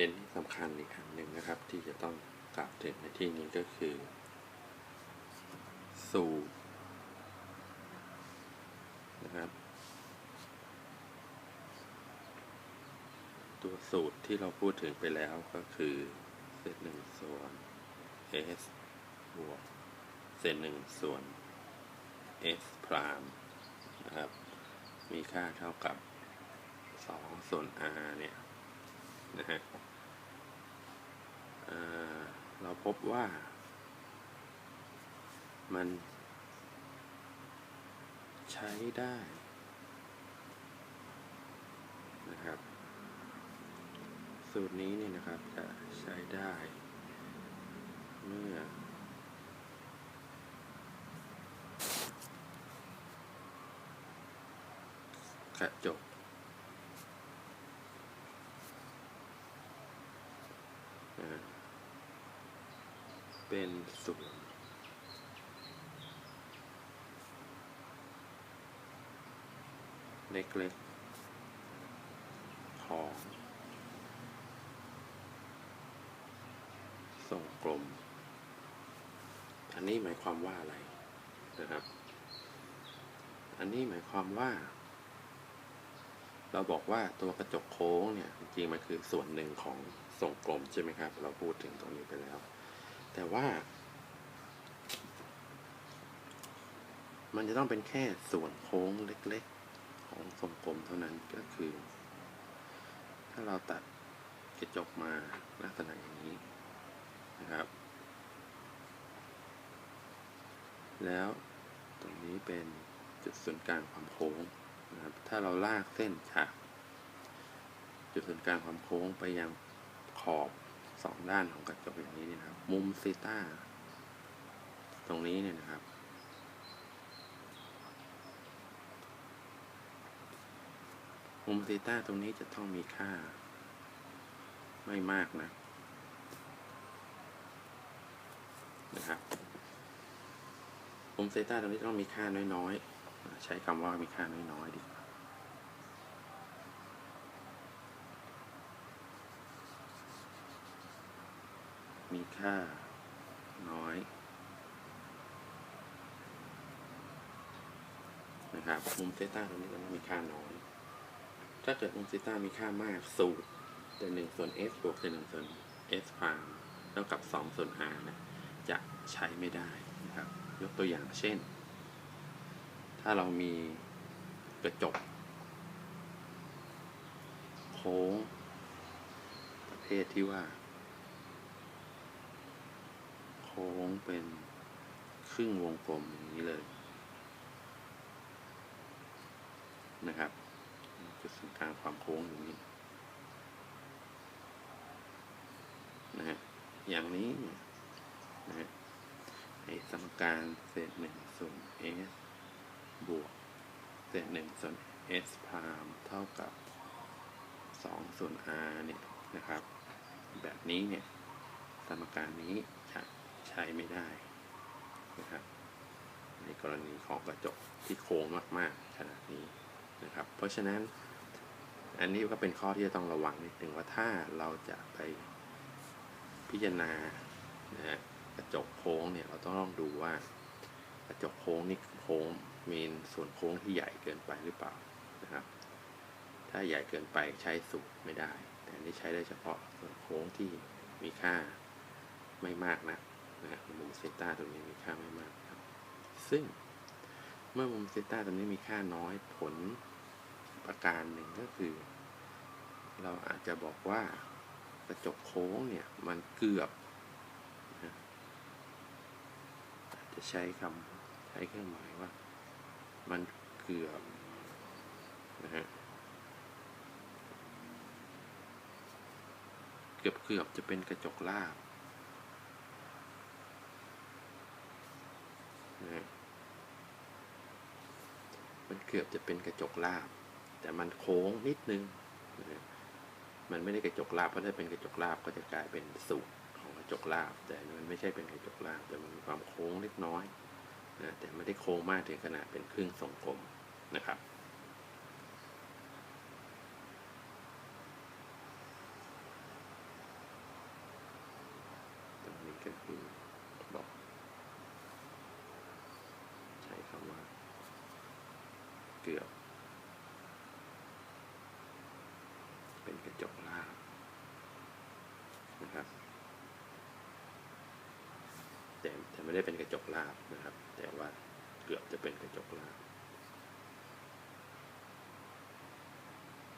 เด็นที่สำคัญอีกอันหนึ่งนะครับ ที่จะต้องกล่าวถึงในที่นี้ก็คือ สูตรนะครับตัวสูตรที่เราพูดถึงไปแล้วก็คือเศษหนึ่งส่วน s บวกเศษหนึ่งส่วน s พรามนะครับ มีค่าเท่ากับ 2 ส่วน r เนี่ย นะฮะเเราพบว่า มันใช้ได้นะครับ สูตรนี้เนี่ยนะครับจะใช้ได้ เมื่อ กระจก นะ เป็นส่วนเล็กๆของทรงกลม อันนี้หมายความว่าอะไรนะครับ อันนี้หมายความว่า เราบอกว่าตัวกระจกโค้งเนี่ย จริงๆมันคือส่วนหนึ่งของทรงกลมใช่ไหมครับ เราพูดถึงตรงนี้ไปแล้ว แต่ว่า มันจะต้องเป็นแค่ส่วนโค้งเล็กๆ ของทรงกลมเท่านั้นก็คือ ถ้าเราตัดกระจกมาลักษณะอย่างนี้นะครับ แล้วตรงนี้เป็นจุดศูนย์กลางความโค้งนะครับ ถ้าเราลากเส้นจาก จุดศูนย์กลางความโค้งไปยังขอบ สองด้านของกระจกอย่างนี้เนี่ยนะครับ มุมซีต้าตรงนี้เนี่ยนะครับ มุมซีต้าตรงนี้จะต้องมีค่า ไม่มากนะ นะครับ มุมซีต้าตรงนี้ต้องมีค่าน้อยๆ ใช้คำว่ามีค่าน้อยๆดีกว่า มีค่า น้อยนะครับมุมเซต้าตรงนี้มันมีค่าน้อย ถ้าเกิดมุมเซต้ามีค่ามากสูตรเศษหนึ่งส่วน s บวกเศษหนึ่งส่วน s พามเท่ากับสองส่วน r นะจะใช้ไม่ได้นะครับ ยกตัวอย่างเช่น ถ้าเรามีกระจกโค้งประเภทที่ว่า ค้งเป็นครึ่งวงกลมอย่างนี้เลยนะครับจุดศูนย์กลางความโค้งอย่างนี้นะฮะอย่างนี้นะฮะไอ้สมการเศษหนึ่งส่วน s บวกเศษหนึ่งส่วน s พามเท่ากับสองส่วน r เนี่ยนะครับ แบบนี้เนี่ย สมการนี้ ช้ไม่ได้นะครับ ในกรณีของกระจกที่โค้งมากๆขนาดนี้นะครับ เพราะฉะนั้นอันนี้ก็เป็นข้อที่จะต้องระวังนิดหนึ่งว่าถ้าเราจะไปพิจารณานะกระจกโค้งเนี่ยเราต้องดูว่ากระจกโค้งนี่โค้งมีส่วนโค้งที่ใหญ่เกินไปหรือเปล่านะครับ ถ้าใหญ่เกินไปใช้สูตรไม่ได้ แต่อันนี้ใช้ได้เฉพาะส่วนโค้งที่มีค่าไม่มากนะ นะฮะมุมเซต้าตรงนี้มีค่าไม่มากครับ ซึ่งเมื่อมุมเซต้าตรงนี้มีค่าน้อยผลประการหนึ่งก็คือ เราอาจจะบอกว่ากระจกโค้งเนี่ย มันเกือบนะอาจจะใช้คำใช้เครื่องหมายว่า มันเกือบนะฮะเกือบเกือบจะเป็นกระจกลาบ นะฮะมันเกือบจะเป็นกระจกลาบ แต่มันโค้งนิดนึงนะฮะมันไม่ได้กระจกลาบเพราะถ้าเป็นกระจกลาบก็จะกลายเป็นสูตรของกระจกลาบ แต่มันไม่ใช่เป็นกระจกลาบ แต่มันมีความโค้งเล็กน้อยนะแต่ไม่ได้โค้งมากถึงขนาดเป็นครึ่งทรงกลมนะครับ กือบ เป็นกระจกราบนะครับ แต่แต่ไม่ได้เป็นกระจกลาบนะครับ แต่ว่าเกือบจะเป็นกระจกลาบ